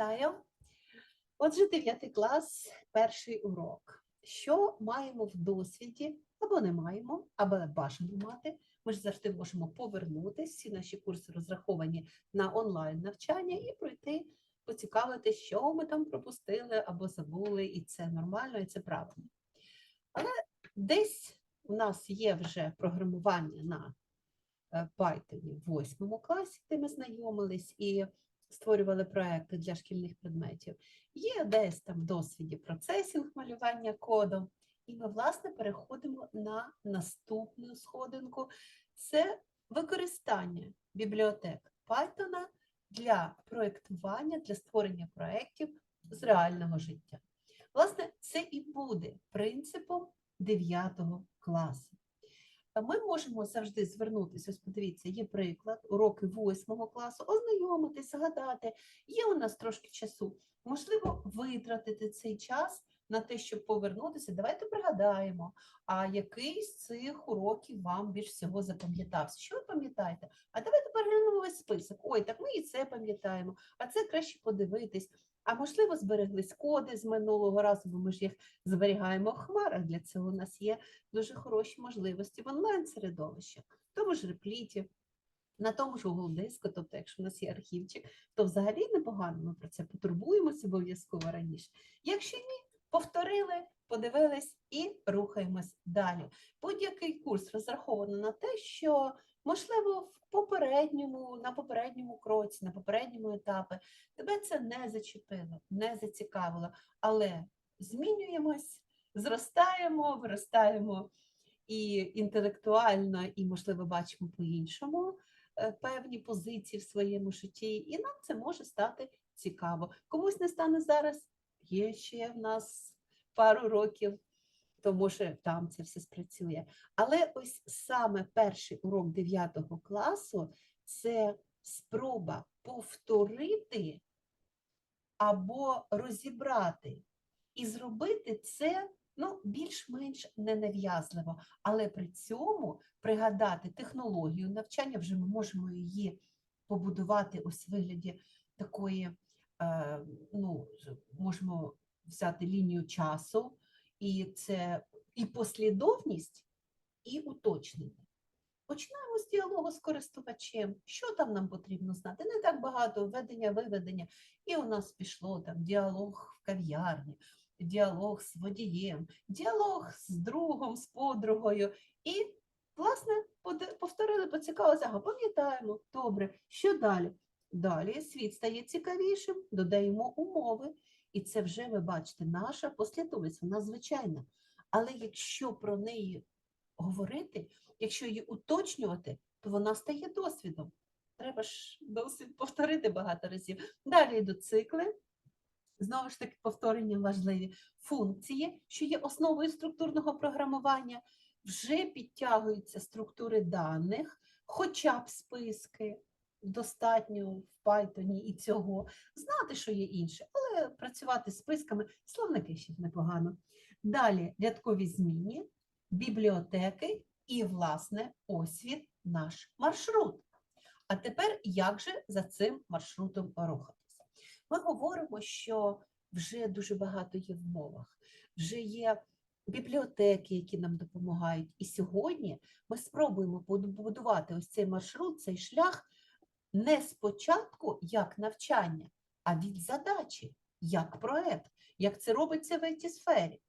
Вітаю. Отже, 9 клас, перший урок. Що маємо в досвіді, або не маємо, або бажано мати. Ми ж завжди можемо повернутися. Всі наші курси розраховані на онлайн навчання і пройти, поцікавити, що ми там пропустили або забули, і це нормально, і це правильно. Але десь у нас є вже програмування на е, Python в 8 класі, де ми знайомились і створювали проекти для шкільних предметів. Є десь там в досвіді процесінг малювання коду. І ми, власне, переходимо на наступну сходинку. Це використання бібліотек Python для проєктування, для створення проєктів з реального життя. Власне, це і буде принципом 9 класу. Ми можемо завжди звернутися. Ось подивіться, є приклад, уроки 8 класу, ознайомитись, згадати. Є у нас трошки часу. Можливо, витратити цей час на те, щоб повернутися. Давайте пригадаємо, а який з цих уроків вам більш всього запам'ятався? Що ви пам'ятаєте? А давайте переглянемо весь список. Ой, так ми і це пам'ятаємо, а це краще подивитись. А можливо, збереглись коди з минулого разу, бо ми ж їх зберігаємо в хмарах. Для цього у нас є дуже хороші можливості в онлайн-середовищах, в тому ж репліті, на тому ж Google диску, тобто, якщо у нас є архівчик, то взагалі непогано, ми про це потурбуємося обов'язково раніше. Якщо ні, повторили, подивились і рухаємось далі. Будь-який курс розрахований на те, що можливо в попередньому, на попередньому кроці, на попередньому етапі тебе це не зачепило, не зацікавило, але змінюємось, зростаємо, виростаємо і інтелектуально, і, можливо, бачимо по-іншому е, певні позиції в своєму житті, і нам це може стати цікаво. Комусь не стане зараз, є ще в нас пару років, то може там це все спрацює. Але ось саме перший урок 9 класу це спроба повторити або розібрати і зробити це ну, більш-менш ненав'язливо, але при цьому пригадати технологію навчання, вже ми можемо її побудувати ось в вигляді такої, ну, можемо взяти лінію часу, і це і послідовність, і уточнення. Починаємо з діалогу з користувачем. Що там нам потрібно знати? Не так багато введення, виведення. І у нас пішло там діалог в кав'ярні, діалог з водієм, діалог з другом, з подругою. І, власне, повторили, поцікавилися, пам'ятаємо, добре, що далі? Далі світ стає цікавішим, додаємо умови. І це вже, ви бачите, наша послідовність, вона звичайна. Але якщо про неї говорити, якщо її уточнювати, то вона стає досвідом. Треба ж досвід повторити багато разів. Далі йдуть цикли. Знову ж таки, повторення важливі. Функції, що є основою структурного програмування, вже підтягуються структури даних, хоча б списки. Достатньо в Python і цього. Знати, що є інше, але працювати з списками, словники ще непогано. Далі рядкові зміни, бібліотеки і, власне, освіт наш маршрут. А тепер як же за цим маршрутом рухатися? Ми говоримо, що вже дуже багато є в мовах, вже є бібліотеки, які нам допомагають. І сьогодні ми спробуємо побудувати ось цей маршрут, цей шлях не спочатку як навчання, а від задачі, як проект, як це робиться в it сфері.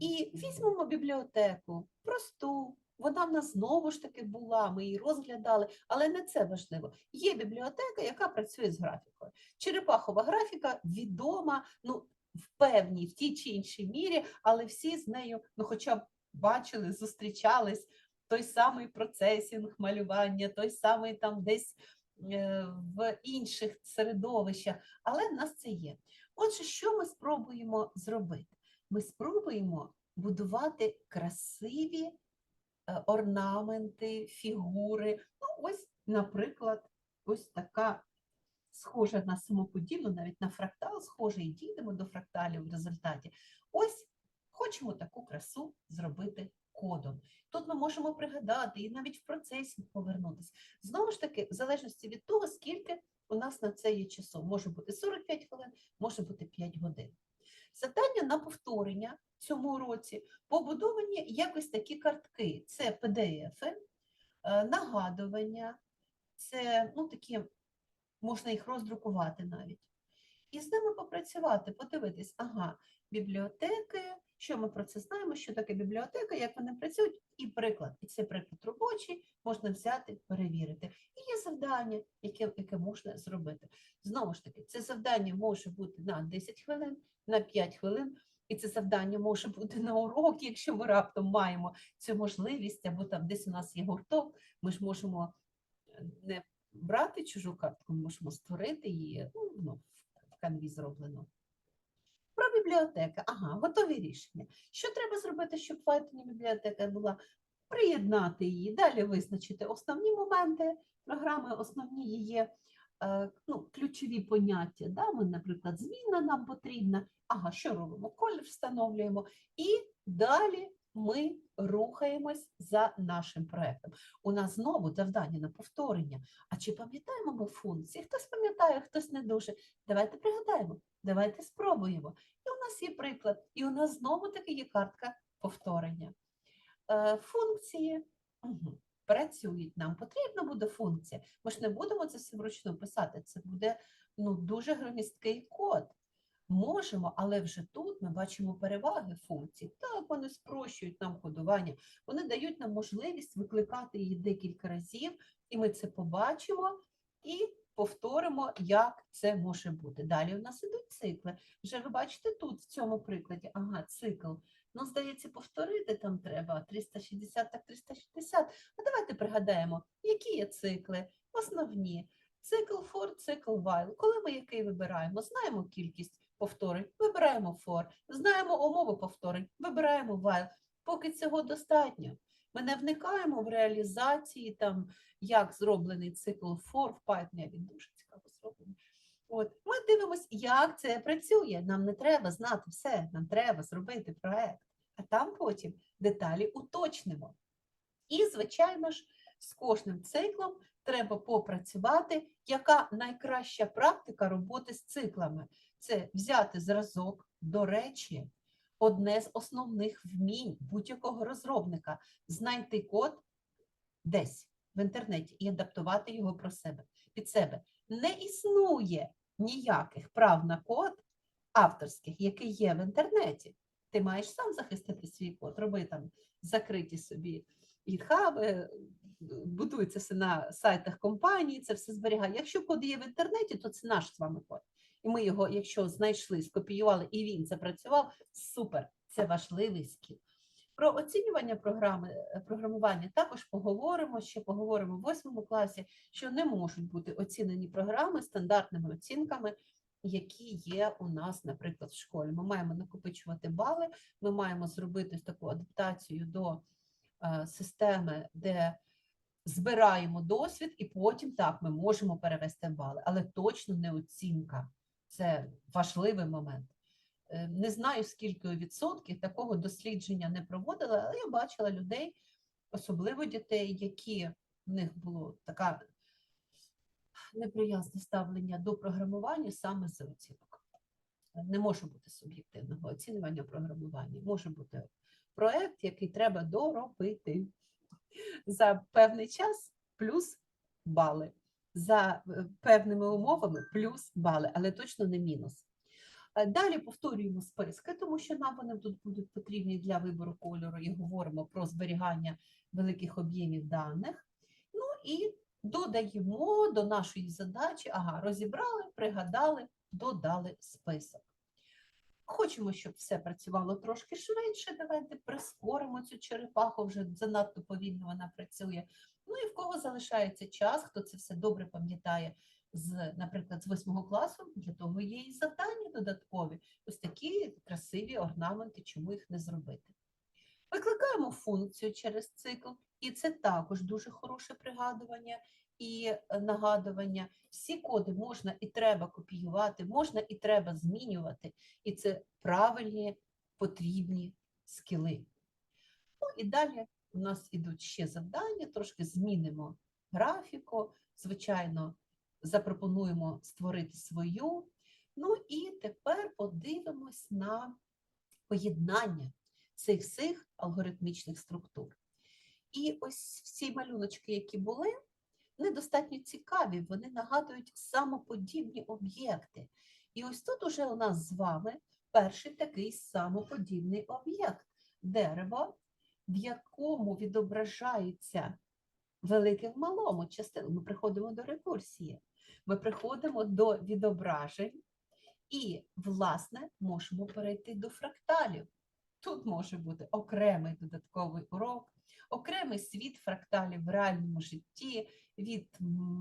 І візьмемо бібліотеку, просту, вона в нас знову ж таки була, ми її розглядали, але не це важливо. Є бібліотека, яка працює з графікою. Черепахова графіка відома, ну, в певній, в тій чи іншій мірі, але всі з нею, ну, хоча б бачили, зустрічались, той самий процесінг малювання, той самий там десь в інших середовищах, але в нас це є. Отже, що ми спробуємо зробити? Ми спробуємо будувати красиві е, орнаменти, фігури. Ну, ось, наприклад, ось така схожа на самоподібну, навіть на фрактал схожа, і дійдемо до фракталів в результаті. Ось хочемо таку красу зробити кодом. Тут ми можемо пригадати і навіть в процесі повернутися. Знову ж таки, в залежності від того, скільки у нас на це є часом. Може бути 45 хвилин, може бути 5 годин. Завдання на повторення цьому році побудовані якось такі картки: це PDF, е, нагадування, це ну, такі, можна їх роздрукувати навіть. І з ними попрацювати, подивитись, ага, бібліотеки, що ми про це знаємо, що таке бібліотека, як вони працюють, і приклад. І цей приклад робочий можна взяти, перевірити. І є завдання, яке, яке можна зробити. Знову ж таки, це завдання може бути на 10 хвилин, на 5 хвилин. І це завдання може бути на урок, якщо ми раптом маємо цю можливість, або там десь у нас є гурток, ми ж можемо е, не брати чужу картку, ми можемо створити її ну, ну, в канві зроблено. Про бібліотеки. Ага, готові рішення. Що треба зробити, щоб Python бібліотека була? Приєднати її, далі визначити основні моменти програми, основні її е, ну, ключові поняття. Да? Ми, наприклад, зміна нам потрібна. Ага, що робимо? Колір встановлюємо. І далі ми рухаємось за нашим проектом. У нас знову завдання на повторення. А чи пам'ятаємо ми функції? Хтось пам'ятає, хтось не дуже. Давайте пригадаємо, давайте спробуємо. І у нас є приклад, і у нас знову таки є картка повторення. Е, Функції мгм, працюють. Нам потрібна буде функція. Ми ж не будемо це все вручну писати. Це буде ну, дуже громісткий код. Можемо, але вже тут ми бачимо переваги функцій. Так, вони спрощують нам кодування, вони дають нам можливість викликати її декілька разів, і ми це побачимо і повторимо, як це може бути. Далі у нас ідуть цикли. Вже ви бачите тут, в цьому прикладі, ага, цикл. Ну, здається, повторити там треба 360 так 360. А давайте пригадаємо, які є цикли, основні. Цикл for, цикл while. Коли ми який вибираємо, знаємо кількість повторень, вибираємо for, знаємо умови повторень, вибираємо while. Поки цього достатньо. Ми не вникаємо в реалізації, там, як зроблений цикл for в Python, він дуже цікаво зроблений. От, ми дивимося, як це працює. Нам не треба знати все, нам треба зробити проект, а там потім деталі уточнимо. І, звичайно ж, з кожним циклом треба попрацювати, яка найкраща практика роботи з циклами. Це взяти зразок, до речі, одне з основних вмінь будь-якого розробника знайти код десь в інтернеті і адаптувати його про себе під себе. Не існує ніяких прав на код авторських, які є в інтернеті. Ти маєш сам захистити свій код, роби там закриті собі гітхаби, це все на сайтах компанії, це все зберігає. Якщо код є в інтернеті, то це наш з вами код. І ми його, якщо знайшли, скопіювали, і він запрацював, супер, це важливий скіл. Про оцінювання програми е, програмування також поговоримо. Ще поговоримо в восьмому класі, що не можуть бути оцінені програми стандартними оцінками, які є у нас, наприклад, в школі. Ми маємо накопичувати бали, ми маємо зробити таку адаптацію до е, системи, де збираємо досвід, і потім так ми можемо перевести бали, але точно не оцінка. Це важливий момент. Е, Не знаю, скільки відсотків такого дослідження не проводила, але я бачила людей, особливо дітей, які в них було така неприязне ставлення до програмування саме з оцінок. Не може бути суб'єктивного оцінювання програмування, може бути проект, який треба доробити за певний час плюс бали, за е, певними умовами плюс бали, але точно не мінус. Е, Далі повторюємо списки, тому що нам вони тут будуть потрібні для вибору кольору і говоримо про зберігання великих об'ємів даних. Ну і додаємо до нашої задачі, ага, розібрали, пригадали, додали список. Хочемо, щоб все працювало трошки швидше. Давайте прискоримо цю черепаху, вже занадто повільно вона працює. Ну і в кого залишається час, хто це все добре пам'ятає з, наприклад, з восьмого класу, для того є і завдання додаткові. Ось такі красиві орнаменти, чому їх не зробити. Викликаємо функцію через цикл, і це також дуже хороше пригадування і е, нагадування. Всі коди можна і треба копіювати, можна і треба змінювати, і це правильні потрібні скіли. Ну і далі у нас ідуть ще завдання, трошки змінимо графіку. Звичайно, запропонуємо створити свою. Ну і тепер подивимось на поєднання цих всіх алгоритмічних структур. І ось всі малюночки, які були, вони достатньо цікаві, вони нагадують самоподібні об'єкти. І ось тут уже у нас з вами перший такий самоподібний об'єкт дерево, в якому відображається велике в малому частину. Ми приходимо до рекурсії, ми приходимо до відображень і, власне, можемо перейти до фракталів. Тут може бути окремий додатковий урок, окремий світ фракталів в реальному житті, від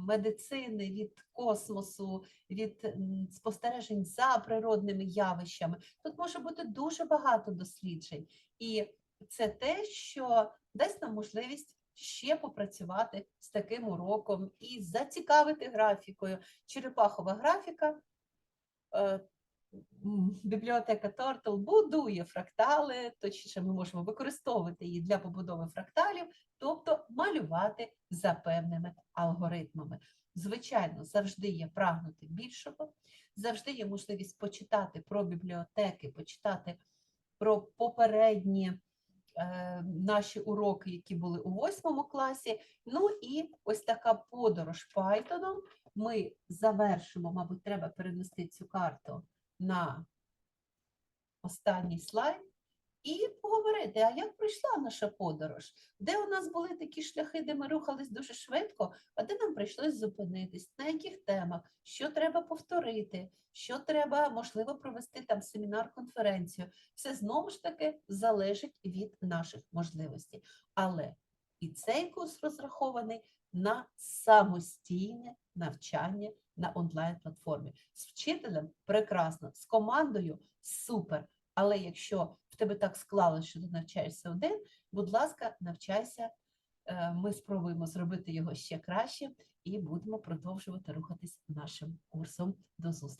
медицини, від космосу, від спостережень за природними явищами. Тут може бути дуже багато досліджень, і це те, що дасть нам можливість ще попрацювати з таким уроком і зацікавити графікою. Черепахова графіка. е, Бібліотека Turtle будує фрактали, точніше, ми можемо використовувати її для побудови фракталів, тобто малювати за певними алгоритмами. Звичайно, завжди є прагнути більшого, завжди є можливість почитати про бібліотеки, почитати про попередні наші уроки, які були у восьмому класі. Ну і ось така подорож Python. Ми завершимо, мабуть, треба перенести цю карту на останній слайд і поговорити, а як пройшла наша подорож? Де у нас були такі шляхи, де ми рухались дуже швидко, а де нам прийшлось зупинитись, на яких темах, що треба повторити, що треба, можливо, провести там семінар, конференцію. Все знову ж таки залежить від наших можливостей. Але і цей курс розрахований на самостійне навчання на онлайн-платформі. З вчителем прекрасно, з командою супер. Але якщо в тебе так склалося, що ти навчаєшся один, будь ласка, навчайся. Е, Ми спробуємо зробити його ще краще і будемо продовжувати рухатись нашим курсом. До зустрічі!